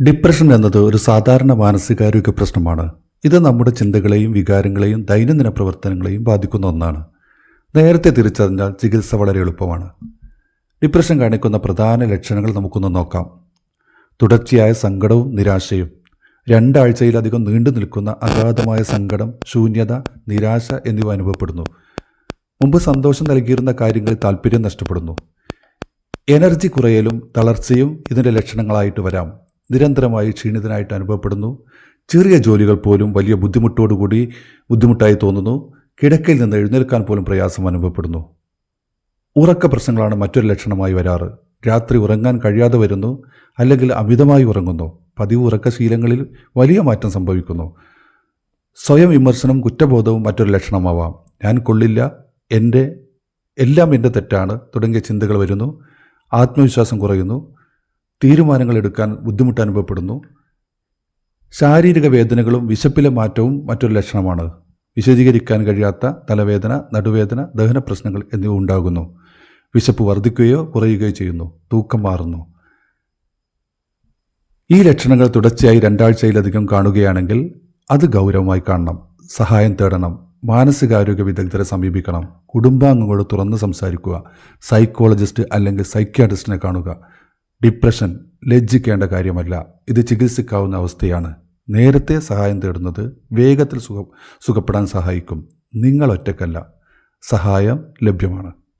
Depression എന്നത് ഒരു സാധാരണ മാനസികാരോഗ്യ പ്രശ്നമാണ്. ഇത് നമ്മുടെ ചിന്തകളെയും വികാരങ്ങളെയും ദൈനംദിന പ്രവർത്തനങ്ങളെയും ബാധിക്കുന്ന ഒന്നാണ്. നേരത്തെ തിരിച്ചറിഞ്ഞാൽ ചികിത്സ വളരെ എളുപ്പമാണ്. ഡിപ്രഷൻ കാണിക്കുന്ന പ്രധാന ലക്ഷണങ്ങൾ നമുക്കൊന്ന് നോക്കാം. തുടർച്ചയായ സങ്കടവും നിരാശയും. രണ്ടാഴ്ചയിലധികം നീണ്ടു നിൽക്കുന്ന അഗാധമായ സങ്കടം ശൂന്യത നിരാശ എന്നിവ അനുഭവപ്പെടുന്നു. മുമ്പ് സന്തോഷം നൽകിയിരുന്ന കാര്യങ്ങളിൽ താല്പര്യം നഷ്ടപ്പെടുന്നു. എനർജി കുറയലും തളർച്ചയും ഇതിന്റെ ലക്ഷണങ്ങളായിട്ട് വരാം. നിരന്തരമായി ക്ഷീണിതനായിട്ട് അനുഭവപ്പെടുന്നു. ചെറിയ ജോലികൾ പോലും വലിയ ബുദ്ധിമുട്ടോടുകൂടി ബുദ്ധിമുട്ടായി തോന്നുന്നു. കിടക്കയിൽ നിന്ന് എഴുന്നേൽക്കാൻ പോലും പ്രയാസം അനുഭവപ്പെടുന്നു. ഉറക്ക പ്രശ്നങ്ങളാണ് മറ്റൊരു ലക്ഷണമായി വരാറ്. രാത്രി ഉറങ്ങാൻ കഴിയാതെ വരുന്നു അല്ലെങ്കിൽ അമിതമായി ഉറങ്ങുന്നു. പതിവ് ഉറക്കശീലങ്ങളിൽ വലിയ മാറ്റം സംഭവിക്കുന്നു. സ്വയം വിമർശനം കുറ്റബോധവും മറ്റൊരു ലക്ഷണമാവാം. ഞാൻ കൊള്ളില്ല എന്റെ എല്ലാം എന്റെ തെറ്റാണ് തുടങ്ങിയ ചിന്തകൾ വരുന്നു. ആത്മവിശ്വാസം കുറയുന്നു. തീരുമാനങ്ങൾ എടുക്കാൻ ബുദ്ധിമുട്ട് അനുഭവപ്പെടുന്നു. ശാരീരിക വേദനകളും വിശപ്പിലെ മാറ്റവും മറ്റൊരു ലക്ഷണമാണ്. വിശദീകരിക്കാൻ കഴിയാത്ത തലവേദന നടുവേദന ദഹന പ്രശ്നങ്ങൾ എന്നിവ ഉണ്ടാകുന്നു. വിശപ്പ് വർദ്ധിക്കുകയോ കുറയുകയോ ചെയ്യുന്നു. തൂക്കം മാറുന്നു. ഈ ലക്ഷണങ്ങൾ തുടർച്ചയായി രണ്ടാഴ്ചയിലധികം കാണുകയാണെങ്കിൽ അത് ഗൗരവമായി കാണണം. സഹായം തേടണം. മാനസികാരോഗ്യ വിദഗ്ധരെ സമീപിക്കണം. കുടുംബാംഗങ്ങളോട് തുറന്ന് സംസാരിക്കുക. സൈക്കോളജിസ്റ്റ് അല്ലെങ്കിൽ സൈക്യാട്രിസ്റ്റിനെ കാണുക. ഡിപ്രഷൻ ലജ്ജിക്കേണ്ട കാര്യമല്ല. ഇത് ചികിത്സിക്കാവുന്ന അവസ്ഥയാണ്. നേരത്തെ സഹായം തേടുന്നത് വേഗത്തിൽ സുഖ സുഖപ്പെടാൻ സഹായിക്കും. നിങ്ങൾ ഒറ്റക്കല്ല. സഹായം ലഭ്യമാണ്.